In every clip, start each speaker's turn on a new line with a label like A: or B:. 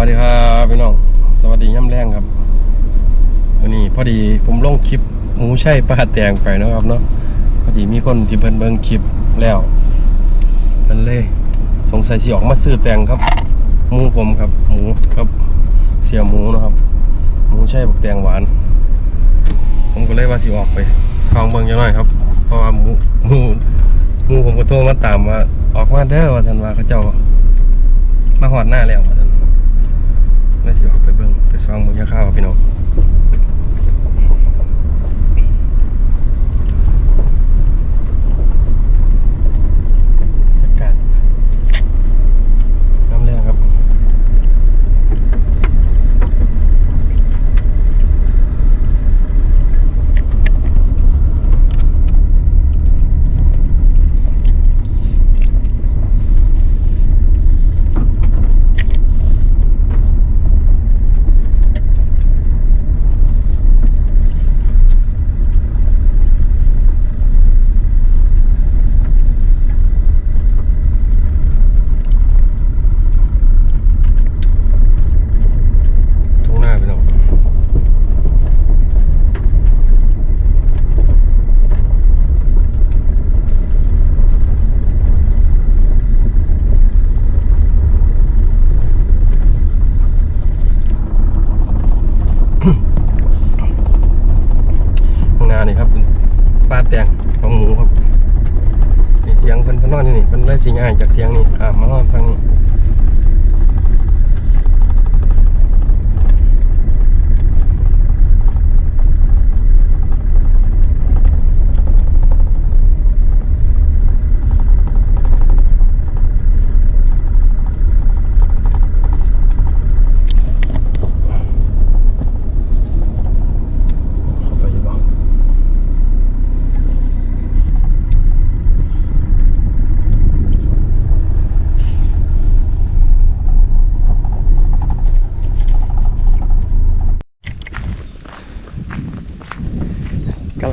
A: วัสดีครับพี่น้อง สวัสดีย่ำแรงครับ วันนี้พอดีผมลงคลิปหมูใช่ปลาแตงไปเนาะครับเนาะ พอดีมีคนที่เพิ่นเบิ่งคลิปแล้วเพิ่นเลย สงสัยสิออกมาซื้อแตงครับหมูผมครับหมูกับเสียหมูนะครับ หมูใช่บักแตงหวาน ผมก็เลยว่าสิออกไปคลองเบิ่งจังหน่อยครับ เพราะว่าหมูหมูหมูผมก็โทรมาตามว่าออกมาเด้อว่าท่านว่าเขาเจ้ามาหอดหน้าแล้วว่าท่าน แล้วสิออกไปเบิ้งไปซองเบิ่งยาข้าวพี่น้องอากาศน้ำแรงครับ ทุ่งหน้าพี่น้องข้างหน้านี่ครับเป็นป้าแตงของหมูครับนี่เทียงเพิ่นเพิ่นนอนอยู่นี่เพิ่นเลย สิง่ายจากเทียงนี่อ่ามานอนทางนี้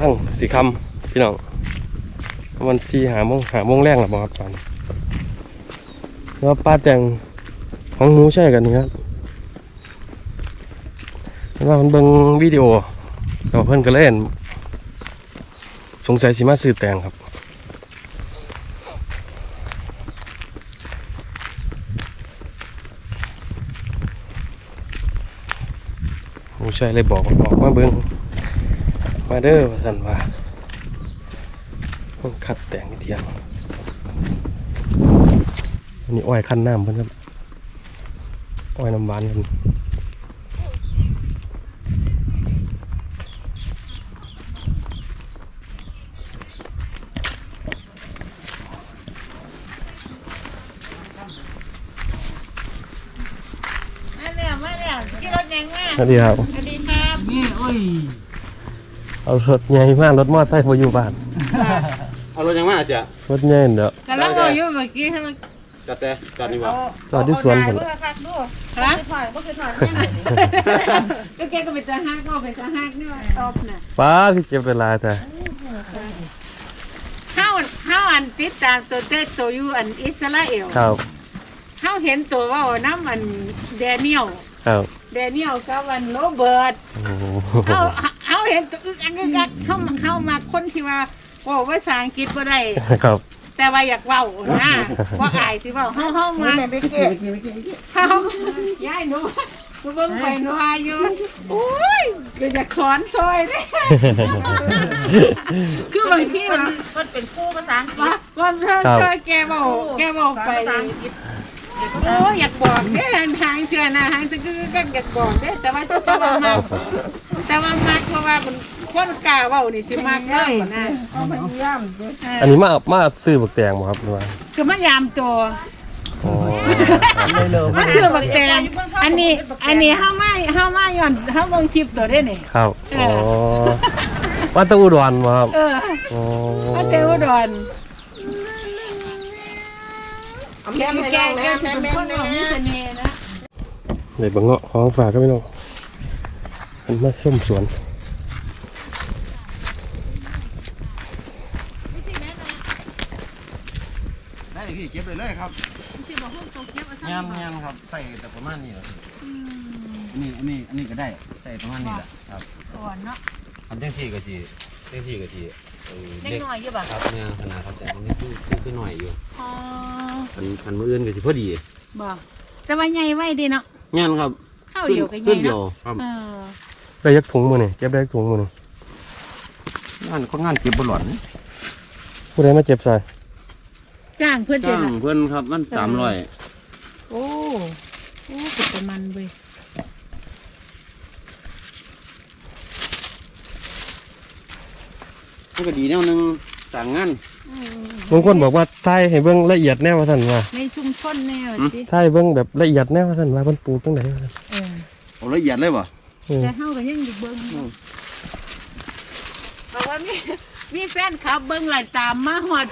A: างสีคำพี่น้องประมันสีหาโมงหาโมงแรกหรอบ่ครับตอนแล้วป้าแตงของหมูใช่กันนี่ครับแล้วามันเบิ่งวิดีโอแล้วเพื่อนก็เล่น สงสัยสิมาซื้อแตงครับหมูใช่เลยบอกว่าออกมาเบิ่ง มาเด้อว่าสันว่าต้องขัดแต่งเทียงอันนี้อ้อยขั้นน้ำเพิ่นครับ อ้อยน้ำหวานกัน
B: มาแล้วมาแล้วกี่รถยังมา
A: สวัสดีครับ
B: สวัสดีครับ
C: นี่โอ้ย
A: เอารถใหญ่มากรถมอเตอร์ไซค์พออยู่บ้าน
D: เอารถยังมาจ้ะ
A: รถใหญ่เด้อ
B: กำลังรออยู่เมื่อกี้ทำไม
D: จัดแต่จัดนี่วะ
A: จอดที่สวนผม
B: ฮะก็แกก็เป็นตาฮักก็เป็นตาฮักนี่ว่าตอบน่ะ
A: ป้าคือเจ็บเวลาแต่
B: เฮาเฮาอันติดตามตัวเต้ตัวอยู่อันอิสราเอล
A: ครับ
B: เฮาเห็นตัวว่าน้ำอันแดเนียล
A: ครับ
B: แดเนียลกับอันโรเบิร์ต
A: โอ้โห
B: เฮา เฮาเห็นตัวอึกอักอึกอักเฮาเฮามาคนที่ว่าเว่าภาษาอังกฤษบ่ได้
A: ครับ
B: แต่ว่าอยากเว้านะว่าอายสิเว้าเฮาเฮามาเฮายายหนูหนูเบิ่งไปหนูอายุโอ้ยก็อยากสอนซอยเด้คือบางทีว่า
C: มันเป็นคู่ภาษาอังกฤ
B: ว่า
C: ษ
B: ว่าเธอเคยแกเว้าแกเว้าไป
C: ภาษาอังกฤษ
B: โอ้ยอยากบอกเด้ทางเชื่อนะทางจะคือก็อยากบอกเด้แต่ว่าแต่ว่ามักแต่ว่ามักเพราะว่ามันคนกล้าเว้านี่สิมักเลยนะ
A: อันนี้มามาซื้อบักแตงบ่ครับหรือว่า
B: คือมายามตัว
A: อ๋อ
B: มาซื้อบักแตงอันนี้ อันนี้เฮามาเฮามาย้อนเฮาเบิ่งคลิปตัวได้นี่
A: ครับ
B: เอ
A: อ๋อ
B: อ
A: ว่าแตะอุดรบ่ครับ
B: เออ
A: อ๋อ
B: มาเตอุดร
C: แม่แม่
B: แก
C: แม่
B: แก
C: แม่
B: เป็น
C: แม่
B: คนของมีเสน่ห์นะ
A: เดี๋ยวบังเงาะของฝากก็ไม่น้องมันมาส้มสวน
D: ได้พี่เก็บไปเลยครับ
B: สิบอกพวกตัวเก็บเอาซ
D: งามงามครับ ใส่แต่ประมาณนี้แหละอันนี้อันนี้อันนี้ก็ได้ใส่ประมาณนี้แหละครับ
B: ก่อนเนาะ
D: อันเจ้งที่ก็จีเจ้งที่ก็จีเออ
C: เล็กน้อยอยู่บ่
D: ครับเนี่ยขนาดครับแต่อันนี้คือคือคือหน่อยอยู่
B: อ๋อ
D: อันอันมืออื่นก็สิพอดี
B: บ่แต่ว่าใหญ่ไว้ดีเนาะ
D: งานครับ
B: ข้าวเดียวก็ให
D: ขึ้
B: ญ่
D: นเดียว
B: เนาะ
D: ครับ
B: เออ
A: ได้ยักถุงมือนี่เก็บได้ยักถุงมือนี่
D: งานเขางานเก็บบอลอน
A: ผู้ใดมาเจ็บใส่
B: จ้างเพื่อนเดือ
D: จ้านงเพื่อนครับมันสามร้อย
B: โอ้โอ้เป็นประมาณเว้ย
D: มันก็ดีแนวหนึงสั่งงาน
B: อืม
A: บางคนบอกว่าถ่ายให้เบิ่งละเอียดแน่ว่าท่านว่า
B: ในชุมชนแน่ว่าสิ
A: ถ่ายเบิ่งแบบละเอียดแน่ว่าท่านว่าเพิ่นปลูกจังไดว่าซั่น
B: เออ
D: เอาละเอียดเลยบ่
A: เออ
B: แต่เฮาก็ยังอยู่เบิ่งอยู่บอกว่ามีมีแฟนคลับเบิ่งหลายตามมาฮอด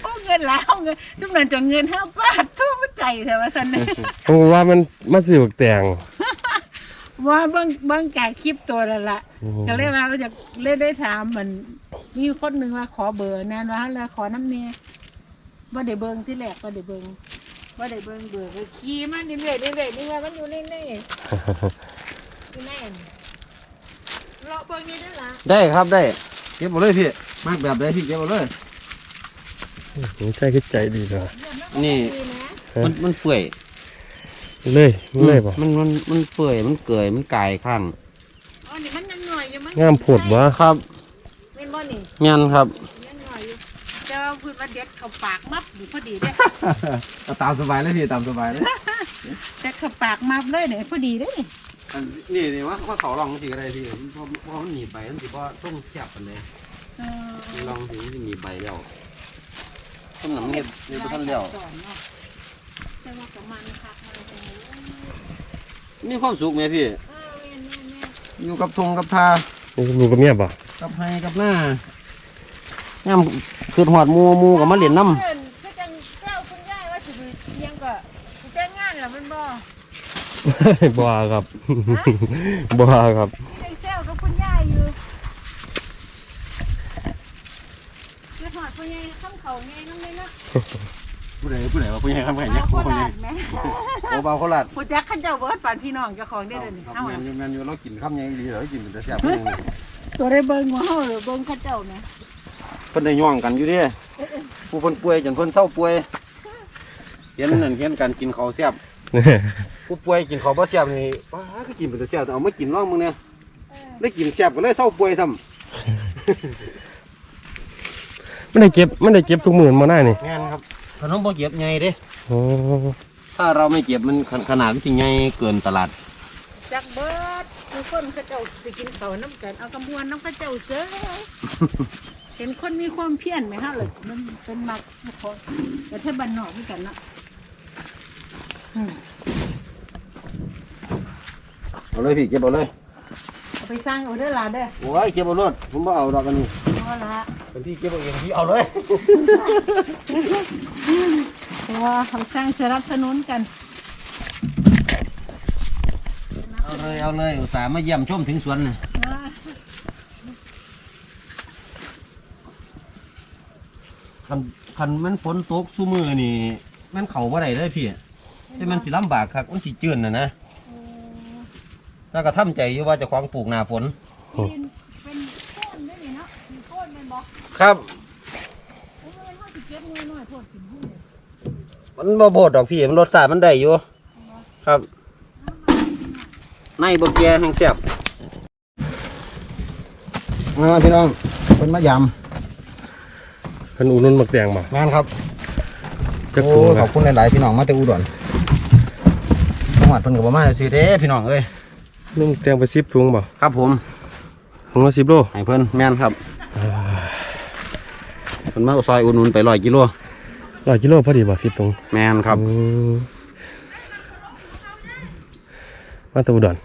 B: โอ้เงินแล้วเงินสำนันจนเงินห้าบาททุ่มใจเถอะว่าสันนี่
A: ผมว่ามันมาซื้อบักแตง
B: ว่าเบิ่งเบิ่งจากคลิปตัวแล้วล่ะ
A: อืม
B: ก็เลยว่าจะเล่นได้ถามมัน มีคนหนึ่งว่าขอเบอร์นั่นว่าแล้วขอน้ำเนี่ยว่าได้เบิ่งที่แรกว่าได้เบิ่งว่าได้เบิ่งเบอร์ก็ขี่มาเรื่อยๆเรื่อยๆนี่ว่ามันอยู่ในนี่อยู่ในอันเลาะเบิ่งนี่ได้ละ
D: ได้ครับได้เก็บเอาเลยพี่มากแบบใดพี่เก็บเอาเลย
A: ผมใช่คือใจดีเลย
D: นี่
B: ดีนะ
D: มันมันเปื่อย
A: เลยเลยบ่
D: มันมันมันเปื่อยมันเกยมันกายข้าง
B: อ๋อนี่มันยังหน่อยอยู่มัน
A: งามโพดบ่
D: ครับ
B: แม่ นบ่นี่
D: งานครับ
B: ยังหน่อยอยู่แต่ว่าพูดว่าเด็ดเข้าปากมับอยู่พอดีเด้
D: ตามสบายเลยพี่ตามสบายเลย
B: แต่เข้าปากมับเลยเนี่ยพอดีเด้นี่
D: นี่นี่ว่าว่าเขาลองสิก็ได้พี่เพราะเพราะมันหนีไปมันสิเพราะต้องแคบกันเลย
B: เออ
D: ลองสิมันสิหนีไปแล้วต้นหนังเห็ดเห็ดบ่ทันแล้ว
B: สอนเนาะแต่ว่ากับมันคักมันจังเลย
D: มีความสุขไหมพี่
B: เออแม่นแม่นแม่น
D: อยู่กับทงกับทา
A: นี่ลูกกับเมียบ่
D: กับไฮกับหน้าย่ำคือหอดหมูหมูกับมาเหรียญน้
B: เพิ่นคือจังเจ้าคุณยายว่าสิไปเลี้ยงก็สิแต่งงานแล้วมันบ่
A: บ่ครับ บ่ครับ
B: ยังเจ้ากับคุณยายอยู่คือหอดพ่อใหญ่ข้ามเขาไงน้องเลยเนาะำ
D: ผู้ใดผู้ใดว่าผู้ใหญ่ครับผู้ใหญ่
B: เอา
D: ผู้
B: โค
D: ใหญ่
B: ราชแม่
D: โอ้เบาโคราช
B: ผู้จักขันเจ้าเบิดปานพี่น้องเจ้าของได้เลยนี่
D: ครั
B: เอา
D: บแม
B: อะ
D: นอยู่แมนอยู่เรากินข้าวยังดีเหรอกินแต่แซ่บ
B: ตัวได้เบิ่งว่าเฮาหรือเบิ่งขันเจ้านะ
D: เพิ่นได้ย่องกันอยู่เดิผู้เพิ่นป่วยจนเพิ่นเศร้าป่วยเห็นนั่นเห็นกันกินข้าวแซ่บผู้ป่วยกินข้าวบ่แซ่บนี่ป้าก็กินเป็นแต่แซ่บเอามากินลองมึงเนี่ยได้กินแซ่บก็เลยเศร้าป่วยซ้
A: มันได้เก็บมันได้เก็บทุกมื้อมาได้นี่ำ
D: งานครับขนมบ่เก็บใหญ่เด้
A: โอ้
D: ถ้าเราไม่เก็บมันขขนาดมันสิใหญ่เกินตลาด
B: จักเบิดทุก คนเขาเจ้าสิกินข้าวน้ำกันเอากระมวลน้ำเขาเจ้าเสือเห็นคนมีความเพียรไหมฮะเลยมันเป็นมักคนแต่ถ้าบ้านนอกเหมือนกันนะอืม
D: เอาเลยพี่เก็บเอาเลย
B: เอาไปสร้างเอาเด้อหลานเด้อ
D: โอ้ยเก็บเอารถผมบ่เอาดอกอันนี้
B: เอาละ
D: เป็นพี่เก็บเอาเองพี่เอาเลย
B: เพราะว่าเขาสร้างสนับสนุนกัน
D: เอาเลยเอาเลยอุตส่าห์มาเยี่ยมชมถึงสวนน่ะ
B: นะ
D: คันคันมันฝนตกสู้มือนี่มันเข้าบ่ได้เลยพี่แต่มันสิลำบากครับมันสิจืดน่ะนะแล้วก็ทำใจอยู่ว่าจะควางปลูกหน้าฝน
B: เป็นเป็นโค่นได้นี่เนาะมีโค่นเป็นบอก
D: ครับ
B: เออเขาสิเก็บเงินหน่อยโค่นถึงหุ้นเลย
D: มันบ่โบดดอกพี่มันรสชาติมันได้อยู่ ครับ ในบ่แก่แห้งแซ่บมาพี่น้องเพิ่นมาย
A: เพิ่นอุดหนุนบักแตงบ่ำ
D: งานครับ
A: จัก
D: โอ้
A: ถุง
D: ข
A: ค
D: อ
A: รั
D: บบคุณหลายๆพี่น้องมาแต่อุดรจังหวัดเพิ่นก็บ่มาซื้อเด้พี่น้องเอ้ย
A: นึ่งแตงไป10ถุงบ่
D: ครับผม
A: ถุงละ10โล
D: ให้เพิ่นแม่นครับเพิ่นมาซอยอุดหนุนไป100กิโล
A: 100กิโลพอดีบ่10ถุง
D: แม่นครับ
A: อื มมาแตะอุดร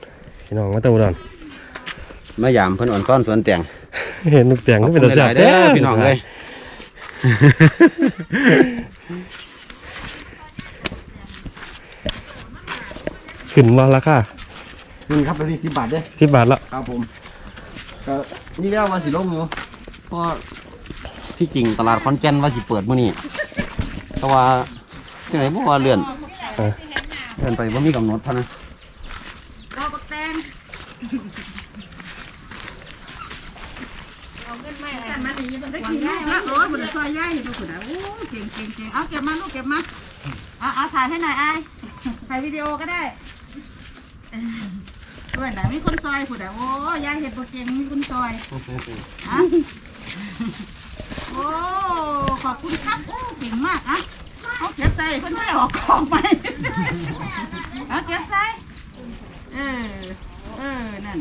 A: พี่น้องมาแตะอุดร
D: มายามเพิ่นอ่อนซ้อนสวนแต่ง
A: เห็นลูกแตง
D: ขอบ
A: ก็เป็น
D: คุณ
A: ตา
D: ห
A: แซ่บ
D: ลายๆเด้อพี่น้องเอ้ย
A: ขึ้นมาราคา
D: นี่ครับเป็น10บาทเด้อ
A: 10บาทละ
D: ครับผมก็นี่แล้วว่าสิลงอยู่เพราะที่จริงตลาดคอนแก่นว่าสิเปิดมื้อนี้แต่ว่าจังไหนบ่ว่าเลื่อน
A: เออ
D: เลื่อนไปบ่มีกำหนดเท่านั้น
C: เราบักแตง
B: มาถึงยี่ได้กินได้ละโอ้ยมันซอยย่ายดูคุณนะโอ้เก่งเก่งเก่งเอาเก็บมาลูกเก็บมา
C: เอาเอาถ่ายให้หน่อยไอ้ถ่ายวิดีโอก็ได้
B: เพื่อนไหนมีคนซอยคุณนะโอ้ยายเห็ดโปเก่งมีคนซอยอะโอ้ขอบคุณครับโอ้เก่งมากอะเอาเก็บใจเพื่อนไม่ออกของไปเอาเก็บใจ เออ เออ นั่น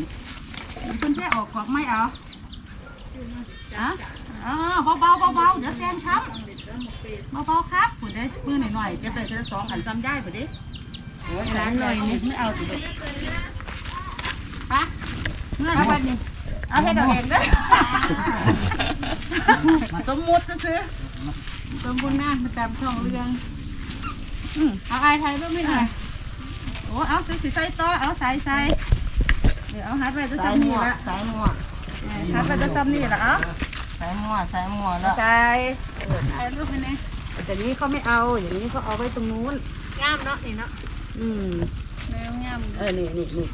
B: เพื่อนแค่ออกของไม่เอาอะอ๋อเบาๆเบาๆเดี๋ยวแซงช้ำเบาๆครับคุณได้มือหน่อยๆเก็บไปเธอสองอันจำได้ปะดิร้านหน่อยนี่ไม่เอาสิลูกปะเมื่อวันนี้เอาให้เราเห็นเลยสมมุติซื้อสมมุติหน้ามาตามช่องเรื่องอืมเอาไอ้ไทยด้วยไม่หน่อย โอ้เอาใส่ใส่ต่อเอาใส่ใส่เดี๋ยวเอาหัดไปจะซ้ำนี่ละ
C: สายมัว
B: หัดไปจะซ้ำนี่ละเอา
C: สายมัวสายมัวแล้ว
B: ใส่ใส่รูปไปไหน
C: แต่นี้เขาไม่เอาอย่างนี้เขาเอาไว้ตรงนู้น
B: งามเนาะนี่เนาะ
C: อืม
B: แนวงาม
C: เออนี่นี่นี่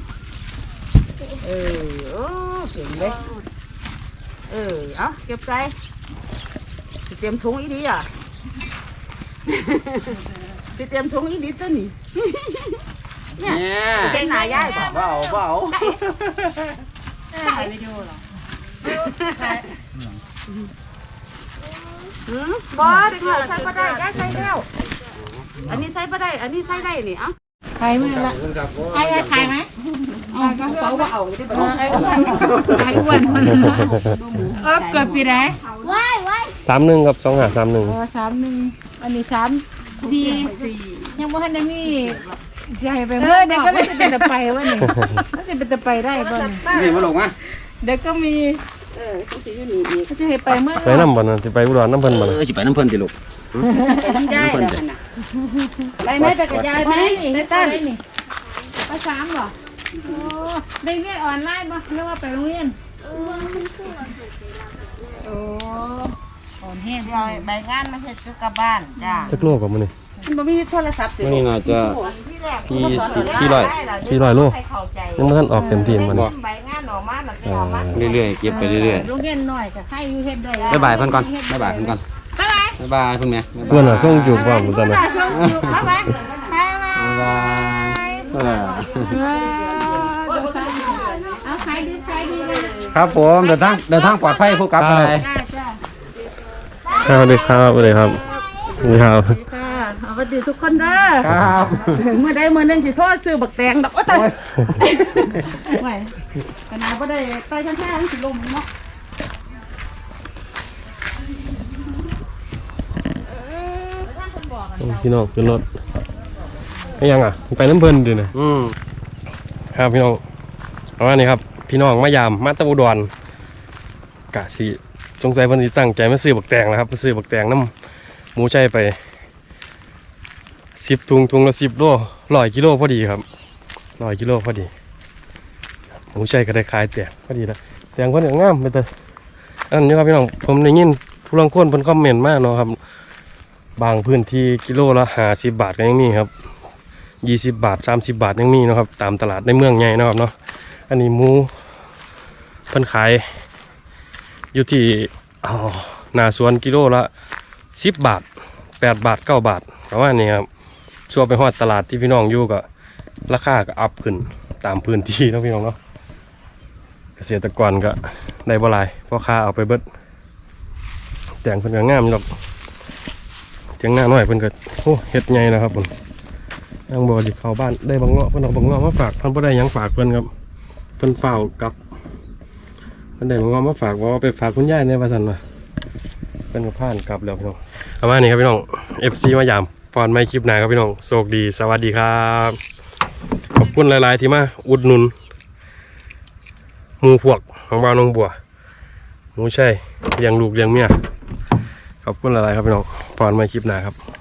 C: เออโอ้เก่งเลยเออเอาเก็บใจสิเตรียมถุงอีดีอะสิเตรียมถุงอีดีตัวนี้
D: เนี่ย
C: เป็นหนายย่ายป่ะ
D: บ่เอาบ่เอา
B: ถ่ายวิดีโอเหรอ
C: หืมบอเด็กหน่อยใช้ปะได้ย่ายใช้แล้วอันนี้ใช้ปะได้ อันนี้ใช้ได้นี่เอ้า
B: ถ่ายมือละไอ้ไอ้ถ่ายไหม
C: เอากระเป๋าว่าเอาไม่ได้บ่
B: ไอ้อ้วนไอ้อ้วนมันเออเกิดปีไหนว้ายว้าย
A: สามหนึ่งกับสองหาสามหนึ่ง
B: เออสามหนึ่งอันนี้สามสี่สี่ยังไม่ทันได้มี ใหญ่ไปเออเด็กก็ไม่จะเป็นตะไปวะนี่ก็จะเป็นตะไปได้บ่นี่
D: นี่มาลงมา
B: เด็กก็มี
C: เออต้องสิอยู่นี่อีก
B: ก็จะให้ไปเมื่อ
A: ไปน้ำบ่นะสิไปอุดรน้ำเพิ่นบ่
D: เอ
A: นะ
D: อสิไปน้ำเพิ่นสิลูก
C: ไปทำย่ายแล้วหั่นน่ะไปไหมไปกับยายไหม
B: นี่
C: ได้
B: ได้
C: ตั้
B: ตั้
C: น
B: นนี่ไปสามบ่โอ้ได้เรียนออนไลน์บ่หรือว่าไปโรงเรียนโอ้อ่อนแห้ง
C: เดี๋ยวใบงานมาเฮ็ดกับบ้านจ้า
A: จักโลกว่ามื้อนี้
C: มันบ่มีโทรศัพท์ติ
D: นี่น่าจะ
C: ที่แรก
D: สี่สิบสี่ร้อย
A: สี่ร้อยโล
C: ให้เข้าใจ
A: ยังบ่ทันออกเต็มที่มัน
C: ใบงานออกมาแล้วสิออกมา
D: เรื่อยๆเก็บไปเรื่อย
B: โรงเรียนหน่อยกับใครอยู่เฮ็ดได้
D: ๆบ๊ายบายเพิ่นก่อนบ๊ายบายเพิ่นก่อน
B: บ๊ายบาย
D: บ๊ายบายเพิ่นแม่บ๊ายบาย
A: เพื่อนน่ะส่งจูบพร้อมเหมือนกันนะ
B: ส่งอยู่บ๊ายบายบ๊ายบาย
D: บ๊ายบายเออ
B: เอาใครดีใครดีเลย
D: ครับผมเดินทางเดินทางปลอดภัยผู้กลับไป
B: จ้าจ้า
A: สวัสดีครับสวัสดีครับสวัสดีครับ
C: ค่ะ สวัสดีทุกคนเด้อ
D: ครับ
C: เมื่อใดมื้อหนึงสิโทษซื้อบักแตงดอกว่าแต่
B: ไหวขนาดบ่ได้ไต่แท้ๆสิลมเนาะ
A: พี่น้องขึ้นรถไม่ยังอะ ไปน้ำเพิ่นดินะ
D: อืม
A: ครับพี่น้องประมาณนี้ครับ พี่น้องมายามมาตะอุดรกะสิสงสัยเพิ่นสิตั้งใจมาซื้อบักแตงนะครับมาซื้อบักแตงน้ำหมูใช่ไป สิบถุงถุงละสิบโลร้อยกิโลพอดีครับร้อยกิโลพอดีหมูใช่ก็ได้ขายแตกพอดีนะแตงเพิ่นก็งามไปเถออันนี้ครับพี่น้องผมได้ยินผู้ลังคนเพิ่นคอมเมนต์มากเนาะครับ บางพื้นที่กิโลละห้าสิบบาทก็ยังมีครับยี่สิบบาทสามสิบบาทยังมีนะครับ ตามตลาดในเมืองใหญ่นะครับเนาะอันนี้หมูเพิ่นขาย อยู่ที่อ๋อหนาสวนกิโลละสิบบาทแปดบาทเก้าบาทประมาณนี้ครับ ช่วงไปฮอดตลาดที่พี่น้องอยู่ก็ราคาก็อัพขึ้นตามพื้นที่นะพี่น้องเนาะเกษตรกรก็ได้บ่หลายเพราะค่าเอาไปเบิดแต่งเพิ่นก็งามอยู่ดอกเทียงหน้าหน่อยเพิ่นก็โอ้เฮ็ดใหญ่แล้วครับผมยังบ่สิเข้าบ้านได้บางเงาะเพิ่นเอาบางเงาะมาฝากเพิ่นบ่ได้ยังฝากเพิ่นครับเพิ่นเฝ้ากลับเพิ่นได้บางเงาะมาฝากว่าไปฝากคุณยายในว่าซั่นว่าเพิ่นก็ผ่านกลับแล้วพี่น้องประมาณนี้ครับพี่น้อง FC มายาม ฟอนไม่คลิปหนาครับพี่น้องโชคดีสวัสดีครับ ขอบคุณหลาย ๆ ที่มาอุดหนุนหมูพวกของบ้านน้องบัวหมูใช่เลี้ยงลูกเลี้ยงเมียขอบคุณหลาย ๆ ครับพี่น้องฟอนไมาคลิปหนาครับ